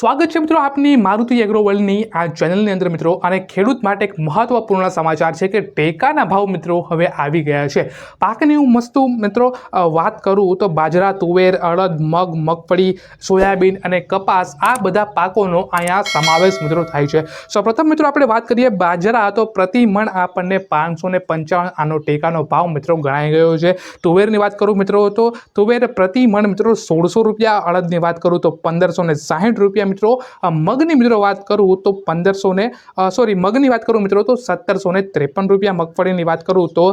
સ્વાગત છે મિત્રો આપની મારુતિ એગ્રો વર્લ્ડની આ ચેનલની અંદર મિત્રો. અને ખેડૂત માટે એક મહત્વપૂર્ણ સમાચાર છે કે ટેકાના ભાવ મિત્રો હવે આવી ગયા છે. પાકની હું મસ્તુ મિત્રો વાત કરું તો બાજરા, તુવેર, અડદ, મગ, મગફળી, સોયાબીન અને કપાસ આ બધા પાકોનો અહીંયા સમાવેશ મિત્રો થાય છે. સૌપ્રથમ મિત્રો આપણે વાત કરીએ બાજરા તો પ્રતિ મણ આપણને પાંચસો ને પંચાવન આનો ટેકાનો ભાવ મિત્રો ગણાઈ ગયો છે. તુવેરની વાત કરું મિત્રો તો તુવેર પ્રતિ મણ મિત્રો સોળસો રૂપિયા, અડદની વાત કરું તો પંદરસો ને સાહીઠ રૂપિયા મિત્રો મગની મિત્રો વાત કરું તો પંદરસો ને સોરી મગની વાત કરું મિત્રો તો સત્તરસો ને ત્રેપન રૂપિયા મગફળીની વાત કરું તો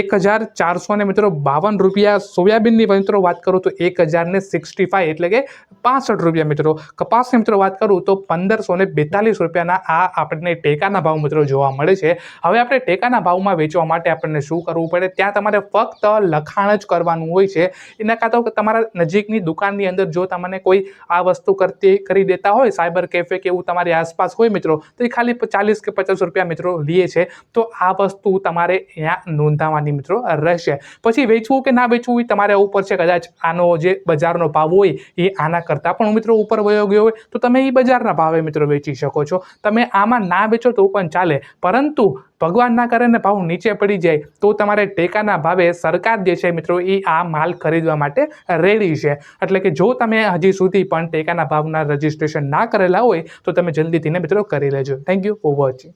એક હજાર ચારસો ને મિત્રો બાવન રૂપિયા સોયાબીનની મિત્રો વાત કરું તો એક હજાર ને સિક્સટી ફાઈવ એટલે કે પાસઠ રૂપિયા મિત્રો. કપાસની મિત્રો વાત કરું તો પંદરસો ને બેતાલીસ રૂપિયાના આ આપણને ટેકાના ભાવ મિત્રો જોવા મળે છે. હવે આપણે ટેકાના ભાવમાં વેચવા માટે આપણને શું કરવું પડે? ત્યાં તમારે ફક્ત લખાણ જ કરવાનું હોય છે. એના કાં તો તમારા નજીકની દુકાનની અંદર જો તમને કોઈ આ વસ્તુ કરતી કરી દેતા હોય સાયબર કેફે કે એવું તમારી આસપાસ હોય મિત્રો, તો એ ખાલી ચાલીસ કે પચાસ રૂપિયા મિત્રો લે છે. તો આ વસ્તુ તમારે અહીંયા નોંધાવવાની મિત્રો રહેશે. પછી વેચવું કે ના વેચવું એ તમારે ઉપર છે કદાચ આનો જે બજારનો ભાવ હોય એ આના કરતાં પણ મિત્રો ઉપર વયો ગયો હોય, તો તમે એ બજારના ભાવે મિત્રો વેચી શકો છો. તમે આમાં ના વેચો તો પણ ચાલે. પરંતુ ભગવાનના ને ભાવ નીચે પડી જાય, તો તમારે ટેકાના ભાવે સરકાર જે છે મિત્રો, એ આ માલ ખરીદવા માટે રેડી છે. એટલે કે જો તમે હજી સુધી પણ ટેકાના ભાવના રજીસ્ટ્રેશન ના કરેલા હોય, તો તમે જલ્દીથી ને મિત્રો કરી લેજો. Thank you for watching